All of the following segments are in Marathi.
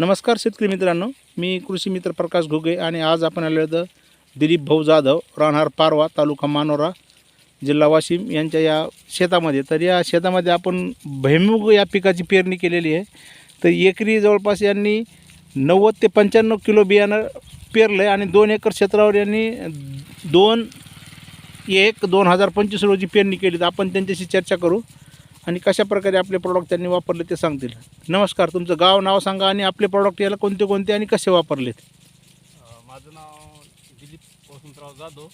नमस्कार शेतकरी मित्रांनो मी कृषी मित्र प्रकाश घुगे आणि आज आपण आलो होतं दिलीप भाऊ जाधव राहणार पारवा तालुका मानोरा जिल्हा वाशिम यांच्या या शेतामध्ये. तर या शेतामध्ये आपण भैमुग या पिकाची पेरणी केलेली आहे. तर एकरी जवळपास यांनी नव्वद ते पंच्याण्णव किलो बियाणं पेरलं आहे आणि दोन एकर क्षेत्रावर यांनी दोन एक दोन हजार पंचवीस रोजी पेरणी केली. तर आपण त्यांच्याशी चर्चा करू. आणि कशा प्रकारे आपले प्रॉडक्ट त्यांनी वापरले ते सांगतील. नमस्कार तुमचं गाव नाव सांगा आणि आपले प्रॉडक्ट याला कोणते कोणते आणि कसे वापरलेत? माझं नाव दिलीप वसंतराव जाधव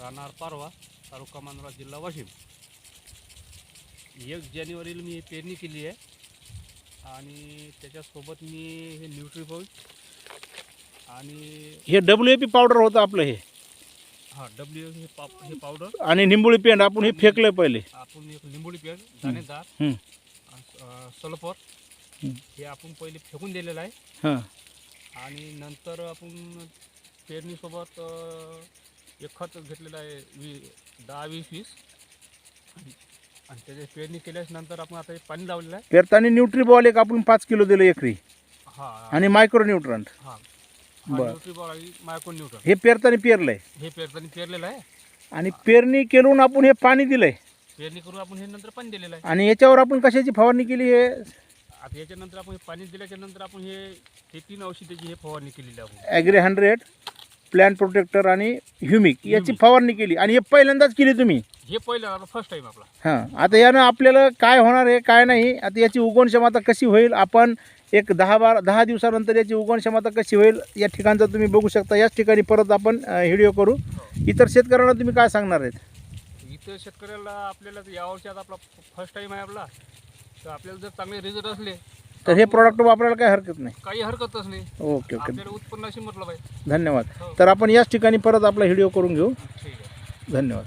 राहणार पारवा तालुका मानोरा जिल्हा वाशिम. एक जानेवारीला मी पेरणी केली आहे आणि त्याच्यासोबत मी हे न्यूट्रीफॉल आणि हे डब्ल्यू ए पी पावडर होतं आपलं हे. हां डब्ल्यू हे पा हे पावडर आणि निंबोळी पेंड आपण हे फेकलं पहिले. आपण एक लिंबोळी पेड दाणेदार हं, सल्फर हं. हे आपण पहिले फेकून दिलेलं आहे. हां. आणि नंतर आपण पेरणीसोबत अ, एक खत घेतलेलं आहे वी दहा वीस. वीस आणि आणि त्याची पेरणी केल्यास नंतर आपण आता हे पाणी लावलेलं आहे. पेरताना न्यूट्री बॉल एक आपण पाच किलो दिलं एकरी. हा. आणि मायक्रो न्यूट्रंट हा. बरं. हे पेरताना पेरलंय. हे पेरताना पेरलेलं आहे. आणि पेरणी केलून आपण हे पाणी दिलंय. पेरणी करून आपण हे नंतर पाणी दिलेलं आहे. आणि याच्यावर आपण कशाची फवारणी केली हे? आता याच्यानंतर आपण हे पाणी दिल्याच्या नंतर आपण हे हे तीन औषधाची हे फवारणी केलेली आहे आपण. ॲग्री हंड्रेड प्लॅन्ट प्रोटेक्टर आणि ह्युमिक याची. फवारणी केली. आणि हे पहिल्यांदाच केली तुम्ही. हे पहिलं आता फर्स्ट टाईम आपला. हां आता यानं आपल्याला काय होणार आहे काय नाही आता याची उगवण क्षमता कशी होईल आपण एक दहा बारा दहा दिवसानंतर याची उगवण क्षमता कशी होईल या ठिकाणचं तुम्ही बघू शकता. याच ठिकाणी परत आपण व्हिडिओ करू. इतर शेतकऱ्यांना तुम्ही काय सांगणार आहेत? इथं शेतकऱ्याला आपल्याला तर यावर्षी आता आपला फर्स्ट टाईम आहे आपला. तर आपल्याला जर चांगले रिझल्ट असले तर हे प्रॉडक्ट वापरायला काही हरकत नाही. काही हरकतच नाही ओके ओके. उत्पन्नाशी म्हटलं पाहिजे. धन्यवाद. हो. तर आपण याच ठिकाणी परत आपला व्हिडिओ करून घेऊ. धन्यवाद.